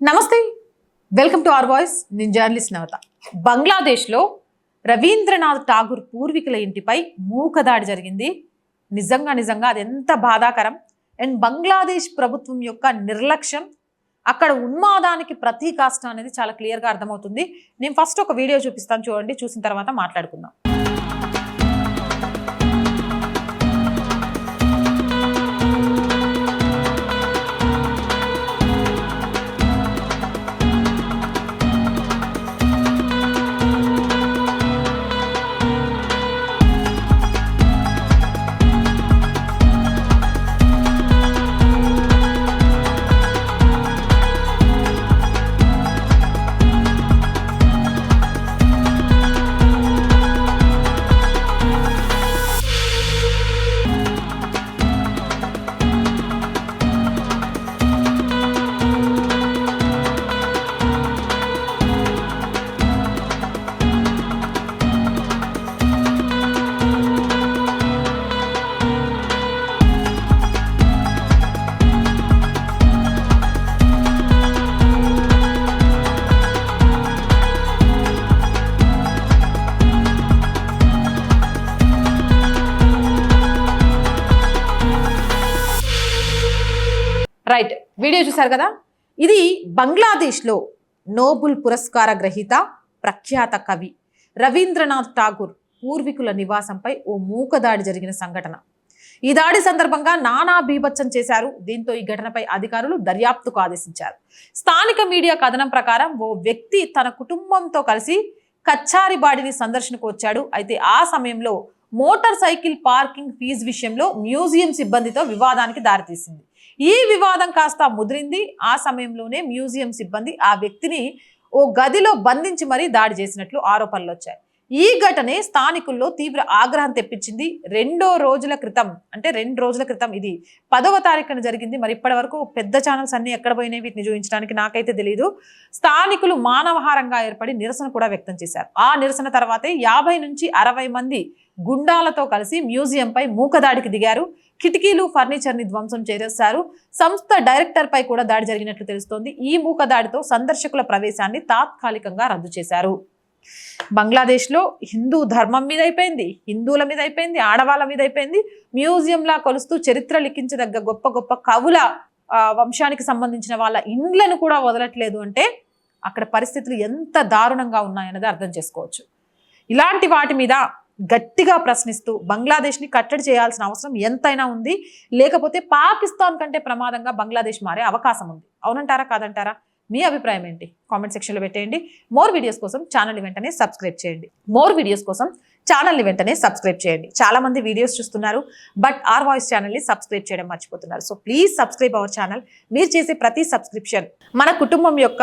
నమస్తే. Welcome to R voice నేను journalist నవత. బంగ్లాదేశ్లో రవీంద్రనాథ్ ఠాగూర్ పూర్వీకుల ఇంటిపై మూకదాడి జరిగింది. నిజంగా నిజంగా అది ఎంత బాధాకరం. అండ్ బంగ్లాదేశ్ ప్రభుత్వం యొక్క నిర్లక్ష్యం అక్కడ ఉన్మాదానికి ప్రతీకాష్ట అనేది చాలా క్లియర్గా అర్థమవుతుంది. నేను ఫస్ట్ ఒక వీడియో చూపిస్తాను చూడండి చూసిన తర్వాత మాట్లాడుకుందాం. రైట్ వీడియో చూశారు కదా? ఇది బంగ్లాదేశ్లో నోబుల్ పురస్కార గ్రహీత ప్రఖ్యాత కవి రవీంద్రనాథ్ ఠాగూర్ పూర్వీకుల నివాసంపై ఓ మూకదాడి జరిగిన సంఘటన. ఈ దాడి సందర్భంగా నానా బీభత్సం చేశారు. దీంతో ఈ ఘటనపై అధికారులు దర్యాప్తుకు ఆదేశించారు. స్థానిక మీడియా కథనం ప్రకారం ఓ వ్యక్తి తన కుటుంబంతో కలిసి కచ్చారిబాడిని సందర్శనకు వచ్చాడు. అయితే ఆ సమయంలో మోటార్ సైకిల్ పార్కింగ్ ఫీజు విషయంలో మ్యూజియం సిబ్బందితో వివాదానికి దారితీసింది. ఈ వివాదం కాస్త ముదిరింది. ఆ సమయంలోనే మ్యూజియం సిబ్బంది ఆ వ్యక్తిని ఓ గదిలో బంధించి మరీ దాడి చేసినట్లు ఆరోపణలు వచ్చాయి ఈ ఘటనే స్థానికుల్లో తీవ్ర ఆగ్రహం తెప్పించింది. రెండో రోజుల క్రితం అంటే రెండు రోజుల క్రితం ఇది పదవ తారీఖున జరిగింది. మరి ఇప్పటి వరకు పెద్ద ఛానల్స్ అన్ని ఎక్కడ పోయినాయి వీటిని చూపించడానికి నాకైతే తెలియదు స్థానికులు మానవహారంగా ఏర్పడి నిరసన కూడా వ్యక్తం చేశారు. ఆ నిరసన తర్వాతే యాభై నుంచి అరవై మంది గుండాలతో కలిసి మ్యూజియంపై మూకదాడికి దిగారు. కిటికీలు ఫర్నిచర్ని ధ్వంసం చేసేశారు. సంస్థ డైరెక్టర్ పై కూడా దాడి జరిగినట్లు తెలుస్తోంది. ఈ మూకదాడితో సందర్శకుల ప్రవేశాన్ని తాత్కాలికంగా రద్దు చేశారు. బంగ్లాదేశ్లో హిందూ ధర్మం మీద అయిపోయింది హిందువుల మీద అయిపోయింది ఆడవాళ్ళ మీద అయిపోయింది. మ్యూజియంలా కొలుస్తూ చరిత్ర లిఖించదగ్గ గొప్ప గొప్ప కవుల వంశానికి సంబంధించిన వాళ్ళ ఇండ్లను కూడా వదలట్లేదు అంటే అక్కడ పరిస్థితులు ఎంత దారుణంగా ఉన్నాయన్నది అర్థం చేసుకోవచ్చు. ఇలాంటి వాటి మీద గట్టిగా ప్రశ్నిస్తూ బంగ్లాదేశ్ని కట్టడి చేయాల్సిన అవసరం ఎంతైనా ఉంది. లేకపోతే పాకిస్తాన్ కంటే ప్రమాదంగా బంగ్లాదేశ్ మారే అవకాశం ఉంది. అవునంటారా కాదంటారా? మీ అభిప్రాయం ఏంటి? కామెంట్ సెక్షన్లో పెట్టేయండి. మోర్ వీడియోస్ కోసం ఛానల్ వెంటనే సబ్స్క్రైబ్ చేయండి. మోర్ వీడియోస్ కోసం ఛానల్ని వెంటనే సబ్స్క్రైబ్ చేయండి. చాలామంది వీడియోస్ చూస్తున్నారు బట్ ఆర్ వాయిస్ ఛానల్ని సబ్స్క్రైబ్ చేయడం మర్చిపోతున్నారు. So please subscribe our channel. మీరు చేసే ప్రతి సబ్స్క్రిప్షన్ మన కుటుంబం యొక్క